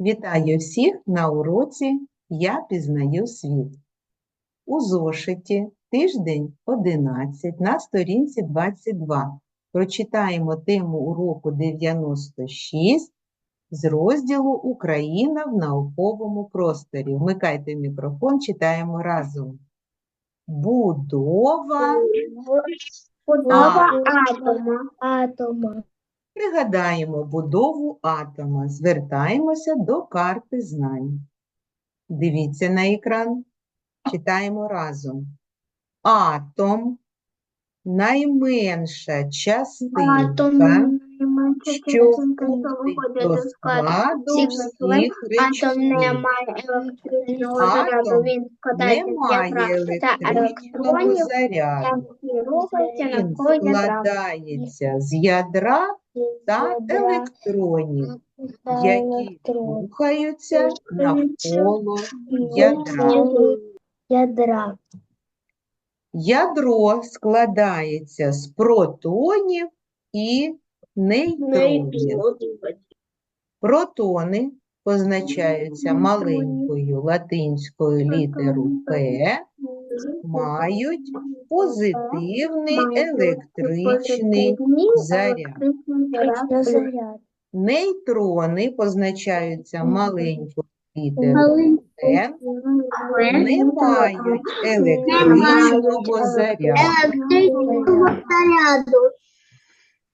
Вітаю всіх на уроці Я пізнаю світ. У зошиті тиждень 11 на сторінці 22 прочитаємо тему уроку 96 з розділу Україна в науковому просторі. Вмикайте мікрофон, читаємо разом. Будова. Будова атома. Атома. Пригадаємо будову атома. Звертаємося до карти знань. Дивіться на екран. Читаємо разом. Атом найменша частинка, Атом. що входить до складу всіх речовин. Атом заряду, Не має ядра електричного заряду. Він складається з ядра та електронів, які рухаються навколо ядра. Ядра. Ядро складається з протонів і нейтронів. Протони позначаються маленькою латинською літерою П, мають позитивний електричний заряд. Нейтрони позначаються маленькою літерою Н, не мають. Електричного заряду.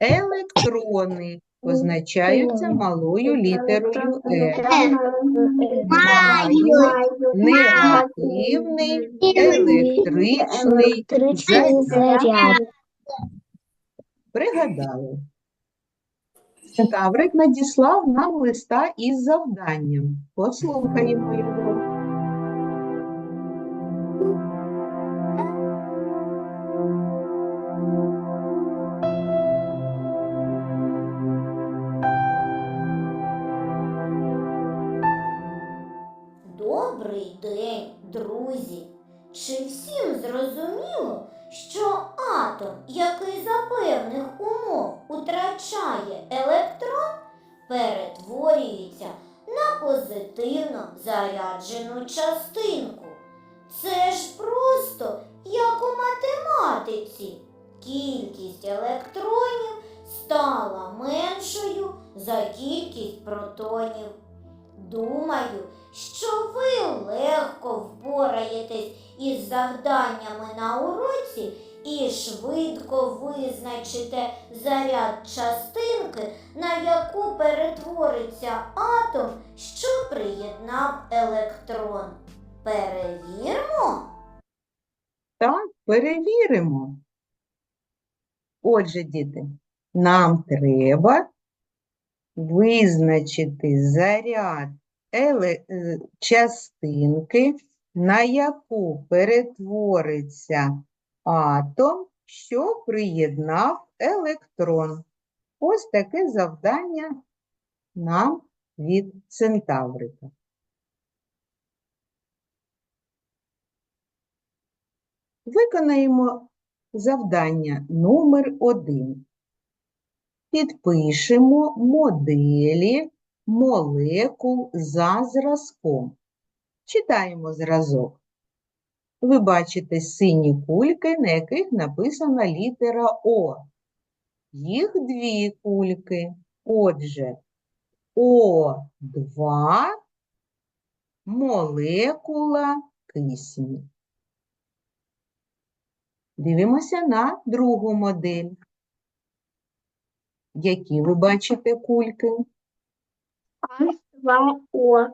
Електрони позначаються малою літерою Е. Негативний електричний заряд. Пригадали. Таврик надіслав нам листа із завданням. Послухаємо його. Зрозуміло, що атом, який за певних умов утрачає електрон, перетворюється на позитивно заряджену частинку? Це ж просто як у математиці. Кількість електронів стала меншою за кількість протонів. Думаю, що ви легко впораєтесь із завданнями на уроці і швидко визначите заряд частинки, на яку перетвориться атом, що приєднав електрон. Перевірмо. Так, перевіримо. Отже, діти, нам треба визначити заряд е, частинки, на яку перетвориться атом, що приєднав електрон. Ось таке завдання нам від Центаврика. Виконаємо завдання номер один. Підпишемо моделі молекул за зразком. Читаємо зразок. Ви бачите сині кульки, на яких написана літера О. Їх дві кульки. Отже, О2 молекула кисню. Дивимося на другу модель. Які ви бачите кульки? H2O.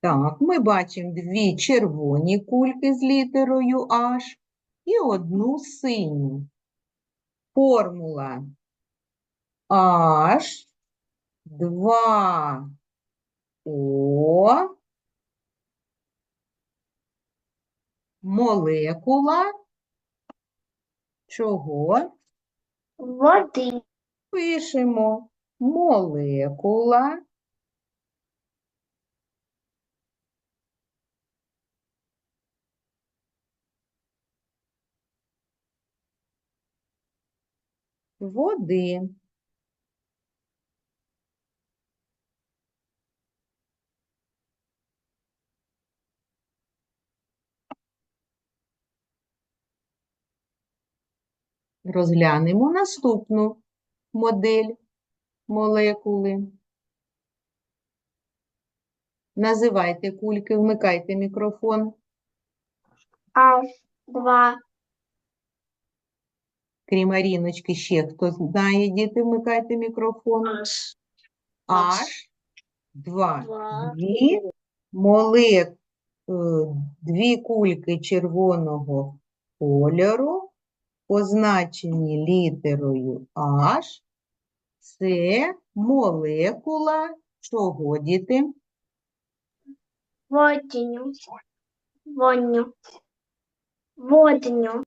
Так, ми бачимо дві червоні кульки з літерою H і одну синю. Формула H, 2 О, молекула чого? Води пишемо молекула. Води. Розглянемо наступну модель молекули. Називайте кульки, вмикайте мікрофон. H2, Крім Аріночки, ще хто знає, діти, вмикайте мікрофон. H, H, 2. Два. Дві молек, е, дві кульки червоного кольору, позначені літерою H. Це молекула чого, діти? водню, водню, водню,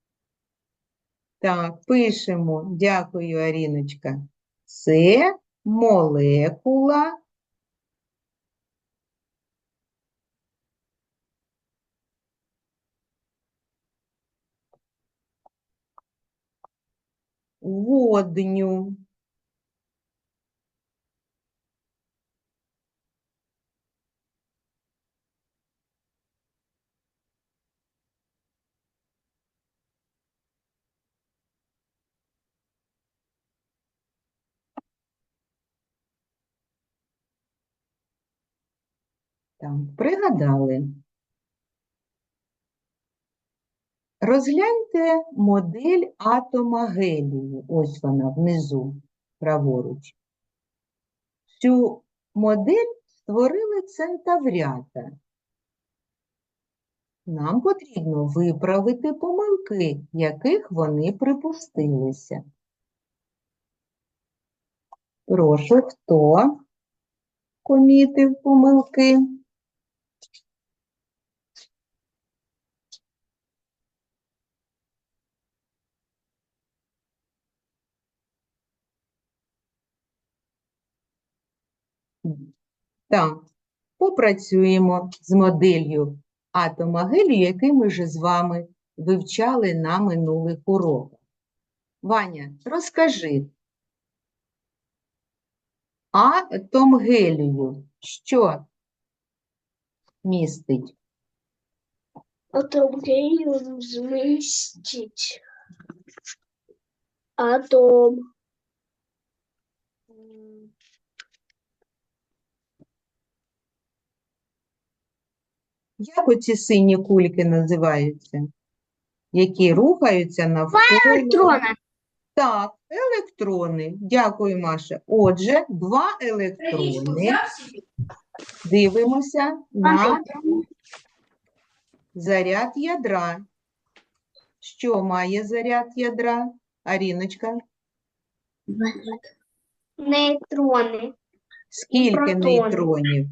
Так, пишемо. Дякую, Аріночка. Це молекула водню. Пригадали. Розгляньте модель атома гелію. Ось вона внизу, праворуч. Цю модель створили центаврята. Нам потрібно виправити помилки, яких вони припустилися. Прошу, хто помітив помилки? Так, попрацюємо з моделлю атома гелію, який ми вже з вами вивчали на минулих уроках. Ваня, розкажи, атом гелію що містить? Атом гелію змістить. Атом. Як оці сині кульки називаються? Які рухаються навколо. Електрона. Так, електрони. Дякую, Маша. Отже, два електрони. Дивимося на заряд ядра. Що має заряд ядра? Аріночка, Нейтрони. скільки нейтронів?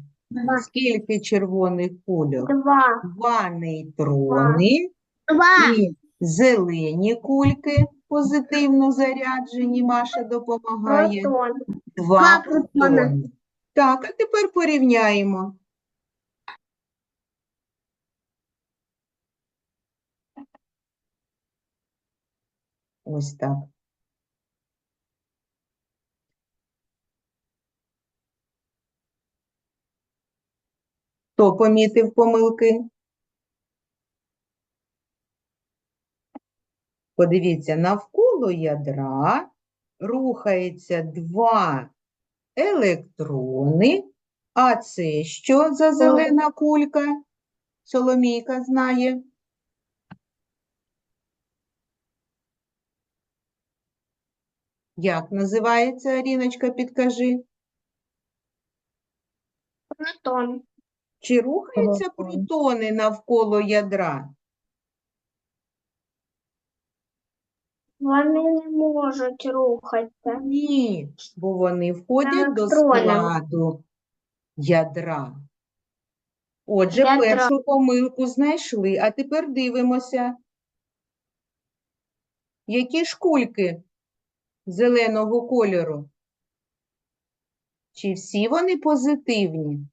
Скільки червоних кульок? Два. Два нейтрони Два. і зелені кульки позитивно заряджені. Маша допомагає. Протон. Два Два протони. протони. Так, а тепер порівняємо. Ось так. Хто помітив помилки? Подивіться, навколо ядра рухається два електрони. А це що за зелена кулька? Соломійка знає. Як називається, Аріночка, підкажи? Протон. Чи рухаються протони навколо ядра? Вони не можуть рухатися. Ні, бо вони входять до Електрони. складу ядра. Отже, Ядра. першу помилку знайшли, а тепер дивимося. Які ж кульки зеленого кольору? Чи всі вони позитивні?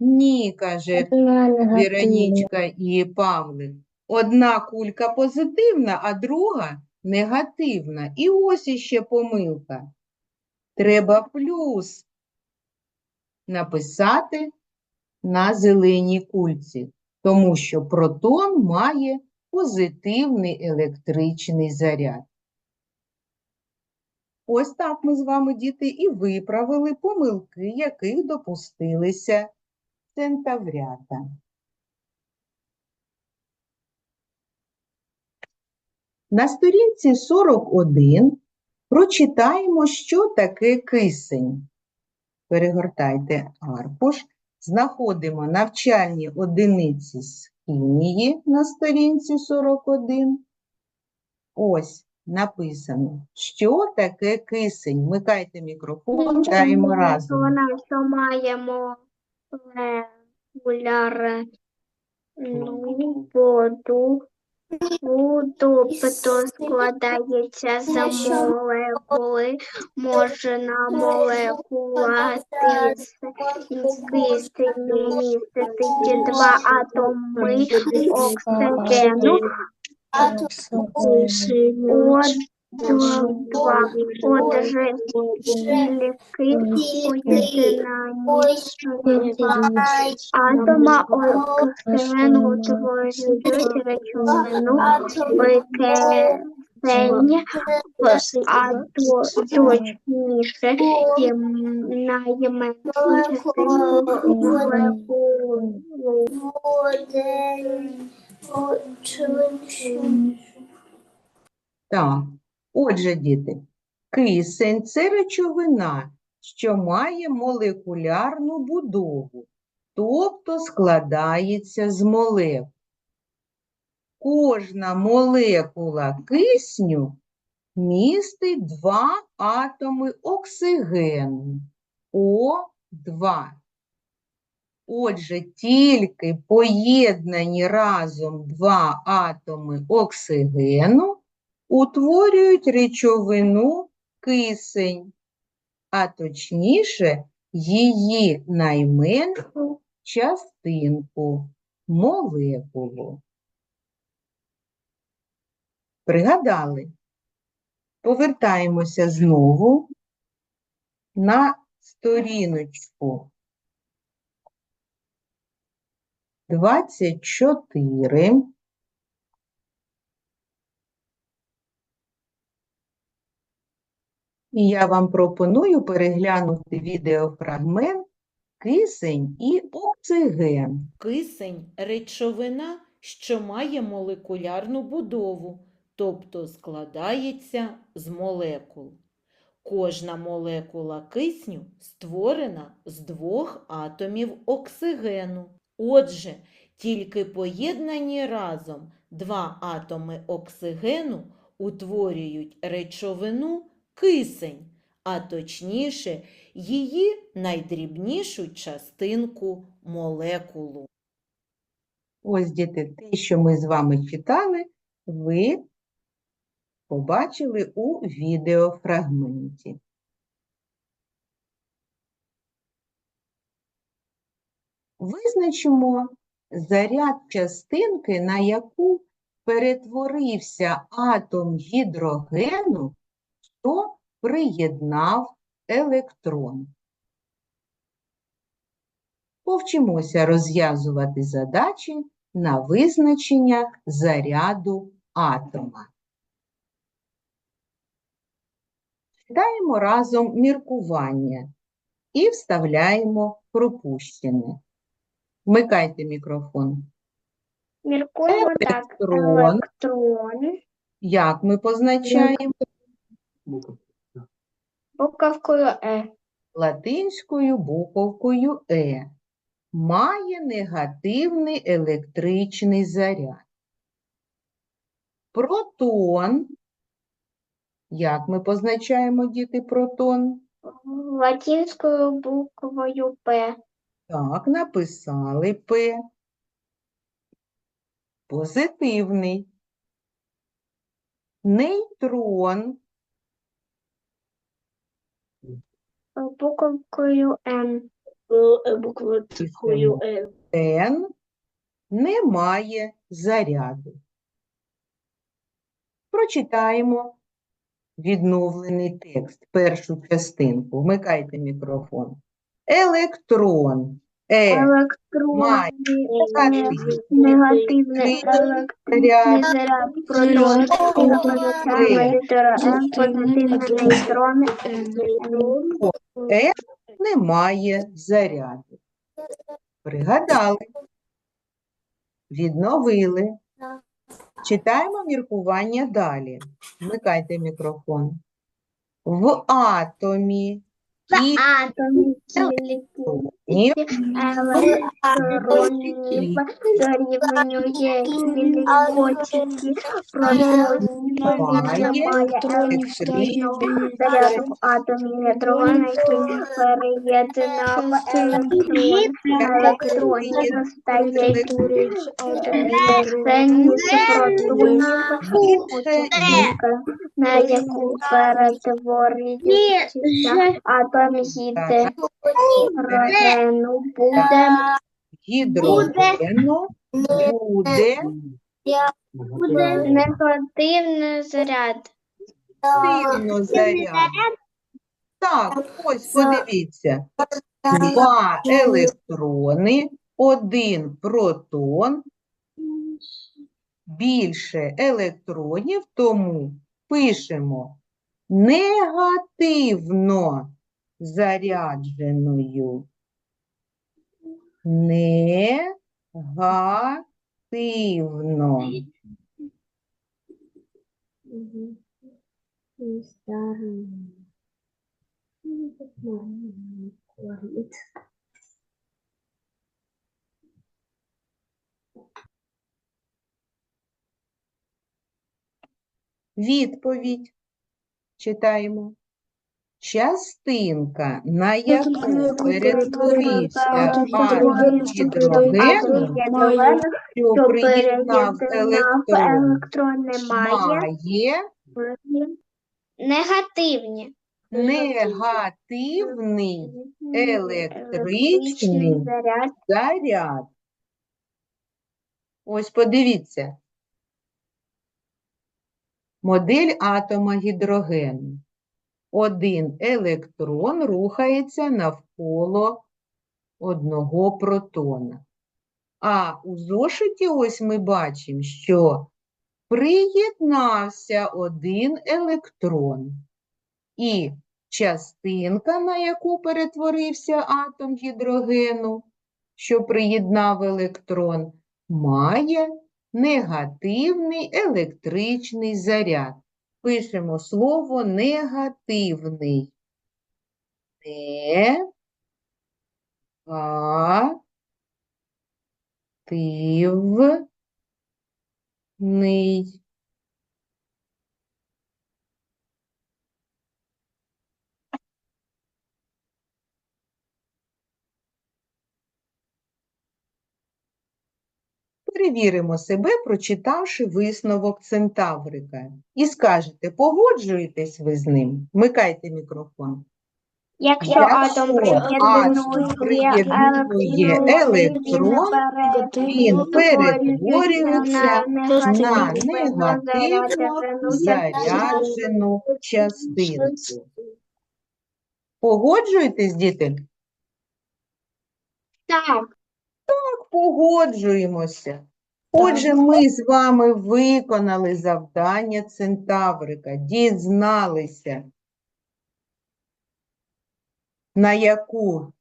Ні, каже Віронічка і Павлик. Одна кулька позитивна, а друга негативна. І ось іще помилка. Треба плюс написати на зеленій кульці, тому що протон має позитивний електричний заряд. Ось так ми з вами, діти, і виправили помилки, яких допустилися центаврята. На сторінці 41 прочитаємо, що таке кисень. Перегортайте аркуш, знаходимо навчальні одиниці з хімії на сторінці 41. Ось написано, що таке кисень. Вмикайте мікрофон, читаємо разом. Вона, що маємо регуляр, ну, воду, воду, тобто складається з молекули, можна молекула кисень містити два атоми оксигену, О2. Отже, тільки поєднані атома оксигену утворюють речовину викисень, а то точніше частину молекули. Так, отже, діти, кисень – це речовина, що має молекулярну будову, тобто складається з молекул. Кожна молекула кисню містить два атоми оксигену О2. Отже, тільки поєднані разом два атоми оксигену утворюють речовину кисень, а точніше її найменшу частинку молекулу. Пригадали? Повертаємося знову на сторіночку 24. І я вам пропоную переглянути відеофрагмент кисень і оксиген. Кисень – речовина, що має молекулярну будову, тобто складається з молекул. Кожна молекула кисню створена з двох атомів оксигену. Отже, тільки поєднані разом два атоми оксигену утворюють речовину кисень, а точніше її найдрібнішу частинку молекулу. Ось, діти, те, що ми з вами читали, ви побачили у відеофрагменті. Визначимо заряд частинки, на яку перетворився атом гідрогену, що приєднав електрон. Повчимося розв'язувати задачі на визначення заряду атома. Читаємо разом міркування і вставляємо пропущене. Вмикайте мікрофон. Міркуємо так. Електрон. Електрон Як ми позначаємо? Буковкою Е. латинською буковкою Е, має негативний електричний заряд. Протон, як ми позначаємо діти протон? Латинською буквою П. Так, написали П. Позитивний. Нейтрон, Буковкою Н. Буквою Н не має заряду. Прочитаємо відновлений текст, першу частинку. Вмикайте мікрофон. Електрон Е електрони, негативний негативний заряд, заряд, протон, позитивний електрон, нейтрон, Е немає заряду. Пригадали. Відновили. Читаємо міркування далі. Вмикайте мікрофон. В атомі атомів, Ні. дорівнює заряду який переєднав стає на яку перетворюється атом гідрогену буде гідрогену буде негативний заряд. активно заряд. Так, ось подивіться. Два електрони, один протон, більше електронів, тому пишемо негативно зарядженою. Негативно. Відповідь читаємо. Частинка, на яку перетворився атом гідрогену, що приєднав електрон, має має негативні. негативний електричний заряд. заряд. Ось подивіться. Модель атома гідрогену. Один електрон рухається навколо одного протона. А у зошиті ось ми бачимо, що приєднався один електрон. І частинка, на яку перетворився атом гідрогену, що приєднав електрон, має негативний електричний заряд. Пишемо слово негативний. Не га тив Перевіримо себе, прочитавши висновок Центаврика. І скажете, погоджуєтесь ви з ним? Вмикайте мікрофон. Якщо Якщо атом приєднує електрон, він перетворюється на негативно заряджену частинку. Погоджуєтесь, діти? Так, погоджуємося. Отже, ми з вами виконали завдання Центаврика, дізналися, на яку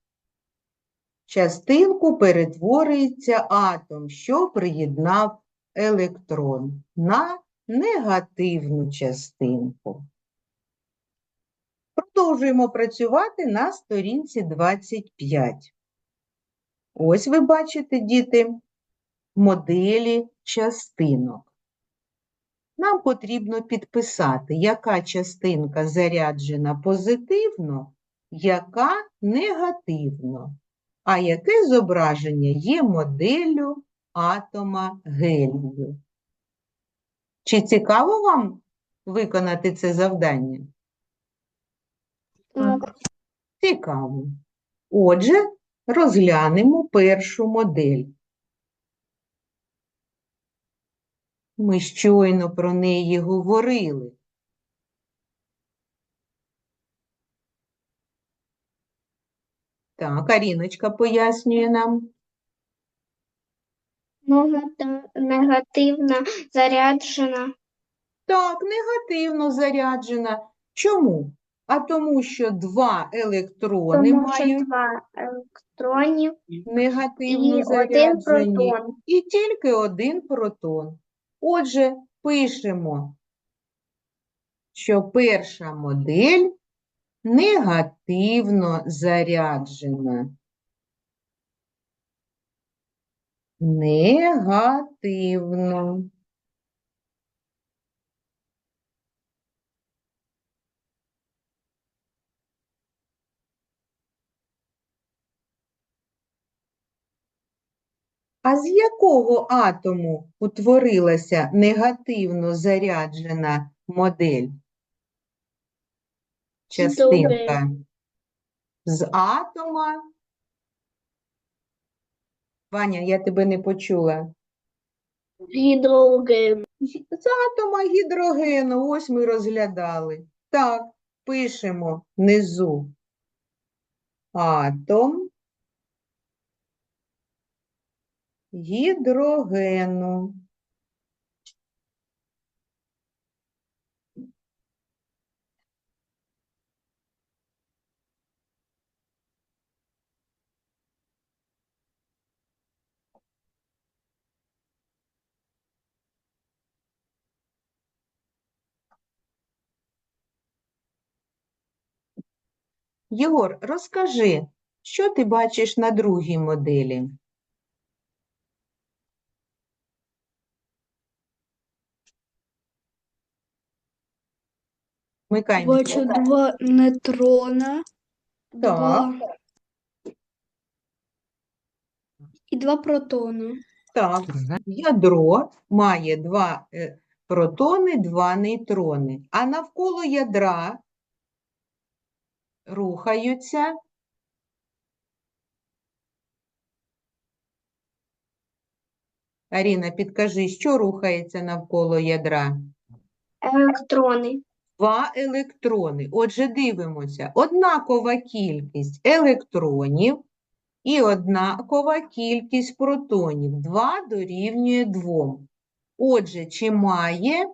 частинку перетворюється атом, що приєднав електрон, на негативну частинку. Продовжуємо працювати на сторінці 25. Ось ви бачите, діти, моделі частинок. Нам потрібно підписати, яка частинка заряджена позитивно, яка негативно, а яке зображення є моделлю атома гелію. Чи цікаво вам виконати це завдання? так. Цікаво. Отже, розглянемо першу модель. Ми щойно про неї говорили. Так, Аріночка пояснює нам. Негати- Негативно заряджена. Так, негативно заряджена. Чому? А тому, що два електрони Тому що мають два електронів негативно і один заряджені. протон. І тільки один протон. Отже, пишемо, що перша модель негативно заряджена. Негативно. А з якого атому утворилася негативно заряджена модель? Частинка. З атома. Ваня, я тебе не почула. Гідроген. З атома гідрогену, ось ми розглядали. Так, пишемо внизу атом гідрогену. Єгор, розкажи, що ти бачиш на другій моделі? Вмикай Бачу два нейтрона, Так, два і два протони. так. Ядро має два е, протони, два нейтрони. А навколо ядра рухаються Аріна, підкажи, що рухається навколо ядра? Електрони. Два електрони. Отже, дивимося. Однакова кількість електронів і однакова кількість протонів. Два дорівнює двом. Отже, чи має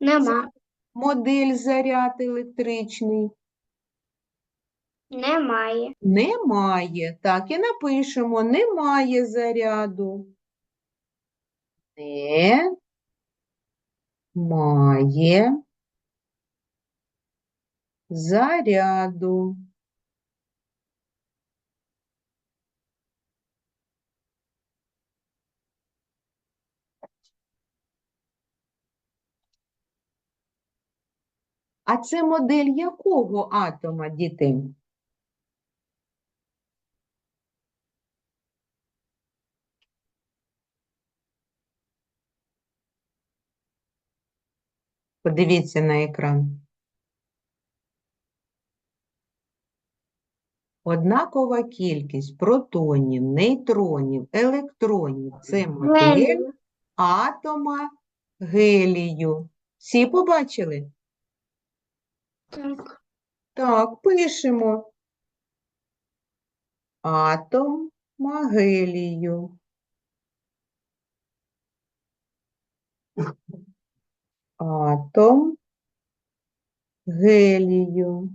Нема. модель заряд електричний? Немає. Немає. Так, і напишемо, немає заряду. Не має заряду. А це модель якого атома, діти? Подивіться на екран. Однакова кількість протонів, нейтронів, електронів – це модель атома гелію. Всі побачили? Так. Так, пишемо. Атом гелію. Атом гелію.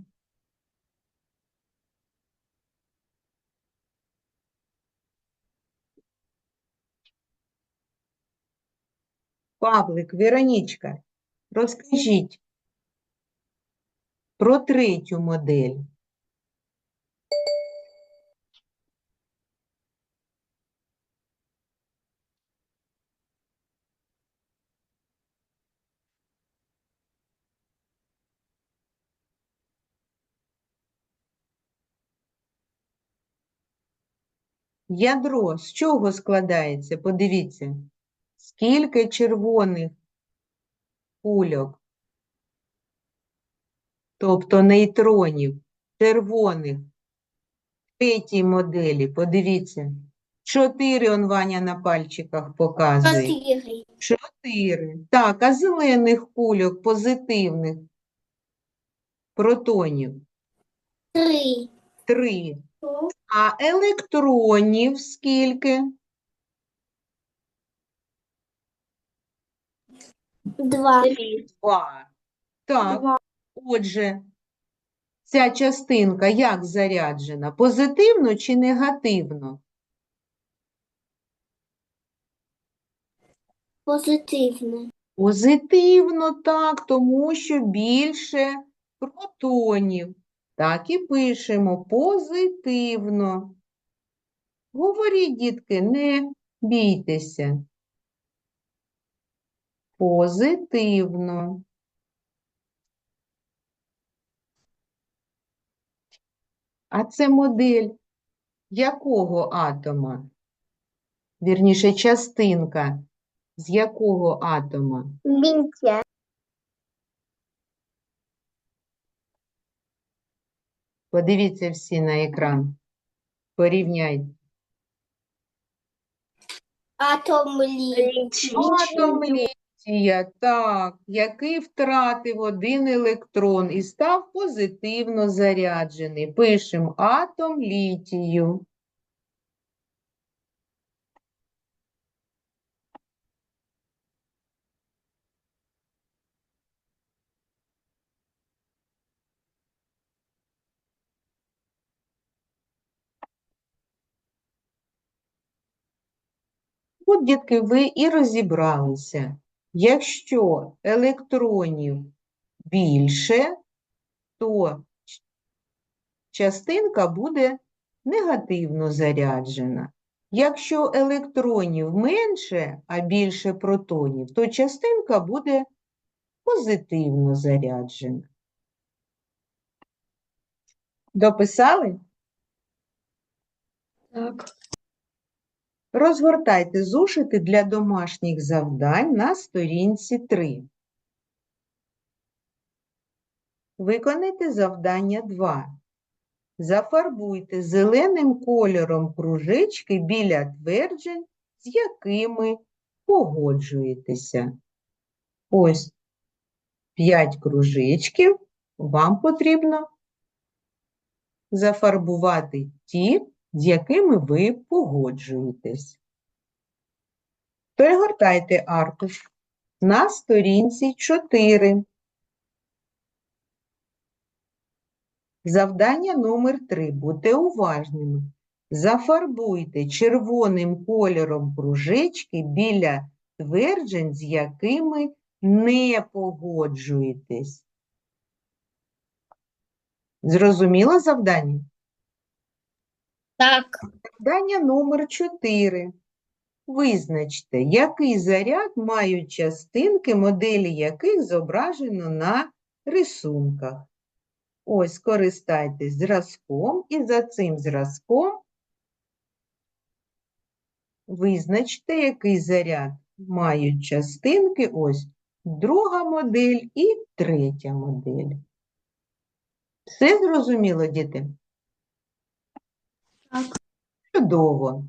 Павлик, Веронічка, розкажіть про третю модель. Ядро з чого складається? Подивіться, скільки червоних кульок, тобто нейтронів, червоних в третій моделі. Подивіться, чотири он Ваня на пальчиках показує. Чотири. Так, а зелених кульок позитивних протонів Три. Три. А електронів скільки? Два. Два. Так, отже, ця частинка як заряджена? Позитивно чи негативно? Позитивне. Позитивно, так, тому що більше протонів. Так і пишемо позитивно. Говоріть, дітки, не бійтеся. Позитивно. А це модель якого атома? Вірніше, частинка з якого атома? Лінця. Подивіться всі на екран. Порівняйте. Атом. Атом літія, так, який втратив один електрон і став позитивно заряджений. Пишемо атом літію. От, дітки, ви і розібралися. Якщо електронів більше, то частинка буде негативно заряджена. Якщо електронів менше, а більше протонів, то частинка буде позитивно заряджена. Дописали? Так. Розгортайте зошити для домашніх завдань на сторінці 3. Виконайте завдання 2. Зафарбуйте зеленим кольором кружечки біля тверджень, з якими погоджуєтеся. Ось 5 кружечків. Вам потрібно зафарбувати ті, з якими ви погоджуєтесь. Перегортайте аркуш на сторінці 4. Завдання номер 3. Будьте уважними. Зафарбуйте червоним кольором кружечки біля тверджень, з якими не погоджуєтесь. Зрозуміло завдання? Так. Завдання номер 4. Визначте, який заряд мають частинки, моделі яких зображено на рисунках. Ось скористайтесь зразком і за цим зразком визначте, який заряд мають частинки. Ось друга модель і третя модель. Все зрозуміло, діти? Так. Чудово.